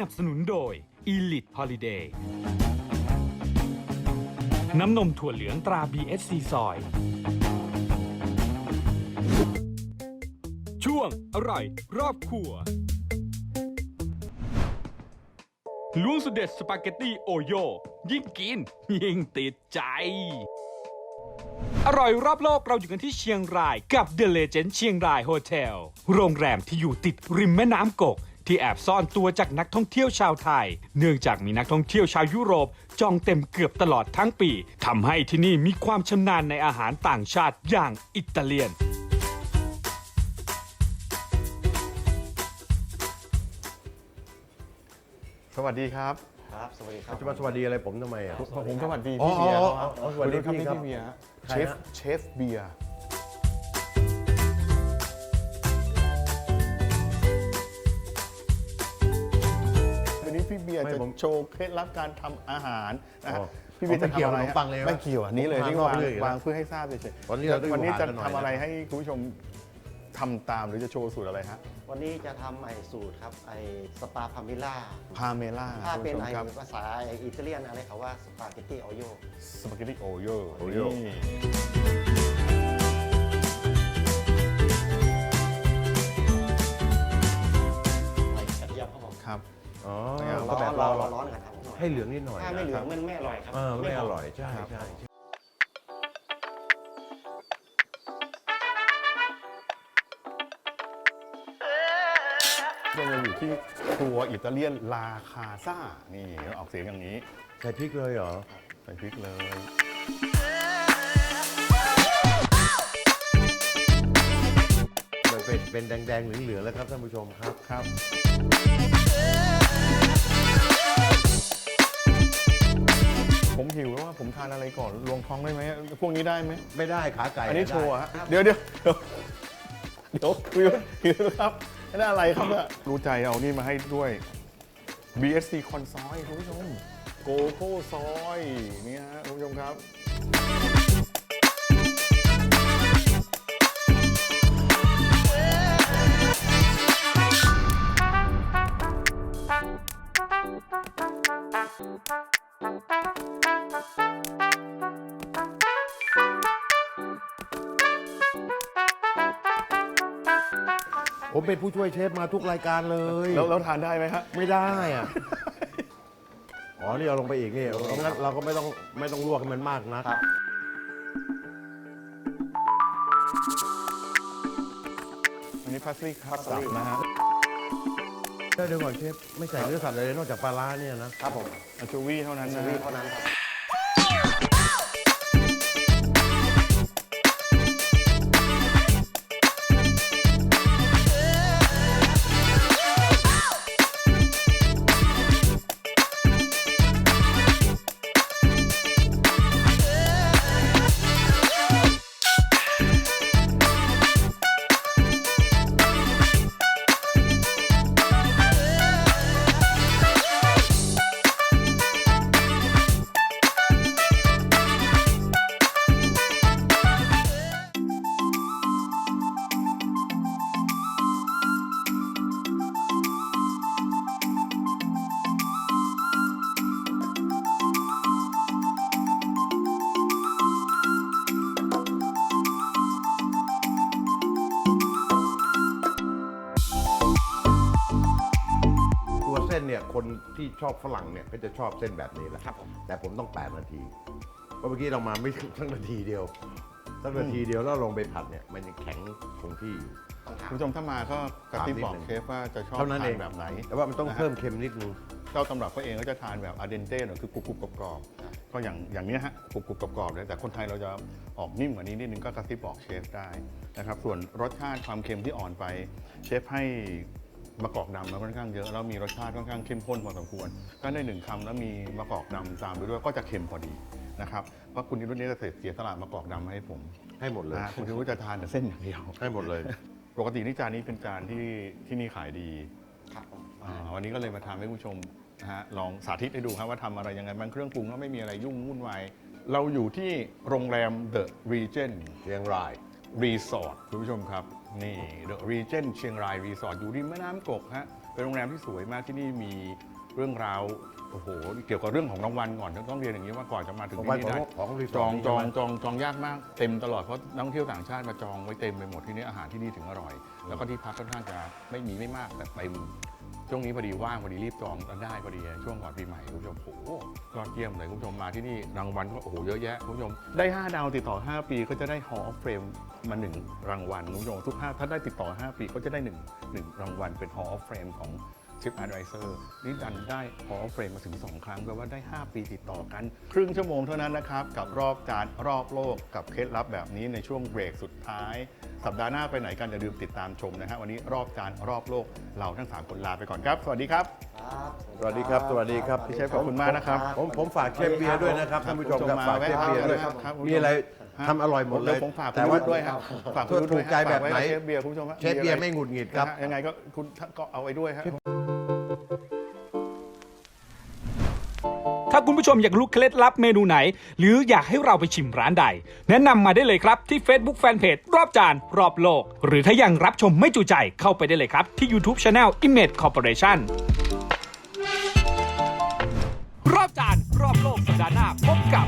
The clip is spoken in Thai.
นับสนุนโดย Elite Holiday น้ำนมถั่วเหลืองตรา BSC ซอย ช่วงอร่อย รอบครัวล้วงสุดเด็ดสปาเกตตี้โอโย ยิ่งกิน ยิ่งติดใจ อร่อยรอบโลกเราอยู่กันที่เชียงรายกับ The Legend เชียงรายโฮเทล โรงแรมที่อยู่ติดริมแม่น้ำกก ที่แอบซ่อนตัวจากนักท่องเที่ยวชาวไทย เนื่องจากมีนักท่องเที่ยวชาวยุโรปจองเต็มเกือบตลอดทั้งปีทำให้ที่นี่มีความชำนาญในอาหารต่างชาติอย่างอิตาเลียน สวัสดีครับครับสวัสดีครับจะมาสวัสดีอะไรผมทำไมอะ ผมสวัสดีอ๋อพี่เบียร์อ๋ออ๋ออ๋อสวัสดีครับพี่ครับพี่เบียร์ใครเชฟฮะเชฟเบียร์ พี่เบียร์ไม่จะผมโชว์เคล็ดลับการทำอาหารนะฮะอ๋อพี่เบียร์จะไม่เกี่ยวทำอะไรขนมปังเลยฮะวะไม่เกี่ยวอันนี้เลยผมที่ทำวางเรื่อยอยู่แล้ววางเพื่อให้ทราบเฉยๆวันนี้เราต้องอยู่วันนี้จะห่างกันหน่อยทำอะไรนะให้คุณผู้ชมทำตามหรือจะโชว์สูตรอะไรฮะวันนี้จะทำไอสูตรครับไอสปาพามิล่าพาเมล่าถ้าคุณเป็นผู้ชมไอครับภาษาไออิตาเลียนอะไรเขาว่าสปาเกตตี้ออโยสปาเกตตี้โอโยโอโย่นี่ใส่กระเทียมครับผมครับ อ๋อเอาร้ก็อนแบบร้เราอนร้อนกันครับให้เหลืองนิดหน่อยถ้าไม่เหลืองมันไม่อร่อยครับเออไม่อหมร่อยใช่ครับใช่เรายังอยู่ที่ครัวอิตาเลียนลาคาซ่านี่ออกเสียงอย่างนี้ ใส่พริกเลยเหรอ ใส่พริกเลย มันเป็นเป็นแดงๆเหลืองๆแล้วครับท่านผู้ชมครับครับ หิวแล้วว่าผมทานอะไรก่อนลวงท้องได้ไหมพวกนี้ได้ไหมไม่ได้ขาไก่อันนี้ได้โชว์อะฮะเดี๋ยวเดี๋ยวเดี๋ยวเดี๋ยวคุยกันหิวครับนี่อะไรครับเนี่ยรู้ใจเอานี่มาให้ด้วย BSC คอนซอยคุณผู้ชมโกโก้ซอยนี่ฮะคุณผู้ชมครับ ผมเป็นผู้ช่วยเชฟมาทุกรายการเลยแล้วแล้วทานได้ไหมฮะ ไม่ได้อะ อ๋อ นี่เอาลงไปอีกนี่เพราะงั้นเราก็ไม่ต้องไม่ต้องลวกให้มันมากนะ ครับ อันนี้พาสลีย์ครับ parsley นะฮะเดี๋ยวก่อนเชฟไม่ใส่เนื้อสัตว์อะไรเลยนอกจากปลาร้าเนี่ยนะครับผมอันชูวี่เท่านั้นสนะวีฮะ เท่านั้นครับ คนที่ชอบฝรั่งเนี่ยก็จะชอบเส้นแบบนี้แหละครับผม แต่ผมต้อง 8 นาที เพราะเมื่อกี้เรามาไม่ถึงสักนาทีเดียวสักนาทีเดียวแล้วลงไปผัดเนี่ยมันยังแข็งคงที่อยู่ต้องถามคุณผู้ชมถ้ามาก็กระติบถามนิดบอกหนึ่งเชฟว่าจะชอบเท่านั้นทาเอนงแบบไหนแต่ว่ามันต้องะฮะ เพิ่มเค็มนิดนึง เจ้าตำรับเขาเองก็จะทานแบบอาเดนเต้หน่อยคือกรุบๆกรอบๆก็อย่างอย่างเนี้ยฮะกรุบๆกรอบๆเลยแต่คนไทยเราจะออกนิ่มกว่านี้นิดนึงก็กระติบบอกเชฟได้นะครับส่วนรสชาติความเค็มที่อ่อนไป เชฟให้ มะกอกดำมาค่อนข้างเยอะแล้วมีรสชาติค่อนข้างเข้มข้นพอสมควรก็ได้หนึ่งคำแล้วมีมะกอกดำตามไปด้วยก็จะเค็มพอดีนะครับเพราะคุณนิรุตนี่จะเสียสละมะกอกดำมาให้ผมให้หมดเลยนะฮะคุณนิรุตจะทานแต่เส้นอย่างเดียว ให้หมดเลย ปกตินี่จานนี้เป็นจานที่ที่นี่ขายดีครับผมอ่าวันนี้ก็เลยมาทำให้คุณผู้ชมนะฮะลองสาธิตให้ดูครับว่าทำอะไรยังไงบางเครื่องปรุงก็ไม่มีอะไรยุ่งวุ่นวายเราอยู่ที่โรงแรม The Regent เชียงราย Resort คุณผู้ชมครับ นี่ The Regent เชียงราย Resort อยู่ริมแม่น้ำกกฮะ เป็นโรงแรมที่สวยมากที่นี่มีเรื่องราว โอ้โห เกี่ยวกับเรื่องของรางวัลก่อนต้องเรียนอย่างนี้ว่าก่อนจะมาถึงของที่วันนี่ของได้ของรีสจออร์งทนี่จองใช่ไหมจองจองยากมาก เต็มตลอดเพราะนักท่องเที่ยวต่างชาติมาจองไว้เต็มไปหมดที่นี่อาหารที่นี่ถึงอร่อย แล้วก็ที่พักค่อนข้างจะไม่มีไม่มากแต่เต็ม ช่วงนี้พอดีว่างพอดีรีบจองแล้วได้พอดีช่วงก่อนปีใหม่คุณผู้ชมโอ้โหยอดเยี่ยมเลยคุณผู้ชมมาที่นี่รางวัลก็โอ้โหเยอะแยะคุณผู้ชมได้ 5 ดาวติดต่อ 5 ปีก็จะได้ Hall of Fame มาหนึ่งรางวัลคุณผู้ชมทุก5ถ้าได้ติดต่อ 5 ปีก็จะได้หนึ่งหนึ่งรางวัลเป็น Hall of Fame ของ Trip Advisor นี่ดันได้ Hall of Fame มาถึง 2 ครั้งแปลว่าได้ 5 ปีติดต่อกัน ครึ่งชั่วโมงเท่านั้นนะครับ กับรอบจานรอบโลกกับเคล็ดลับแบบนี้ในช่วงเบรกสุดท้าย สัปดาห์หน้าไปไหนกันอย่าลืมติดตามชมนะฮะวันนี้รอบจานรอบโลกเราทั้ง 3 คนลาไปก่อนครับ สวัสดีครับครับสวัสดีครับ สวัสดีครับพี่เชฟขอบคุณมากนะครับ ผมผมฝากเชฟเบียร์ด้วยนะครับท่านผู้ชมครับมาฝากเชฟเบียร์ด้วยครับครับ มีอะไรฮะทำอร่อยหมดเลยผมฝากคุณแต่วุว่าฒิด้วยครับฝากคุณวุฒิถูด้วยกใจแบบไหนฝากว้กับเชฟเบียร์คุณผู้ชมฮะเชฟเบียร์ไม่หงุดหงิดครับนะฮะยังไงก็คุณก็เอาไว้ด้วยฮะ ถ้าคุณผู้ชมอยากรู้เคล็ดลับเมนูไหน หรืออยากให้เราไปชิมร้านใด แนะนำมาได้เลยครับที่ Facebook Fanpage รอบจาน รอบโลก หรือถ้ายังรับชมไม่จุใจเข้าไปได้เลยครับ ที่ YouTube Channel Image Corporation รอบจาน รอบโลกสัปดาห์หน้าพบกับ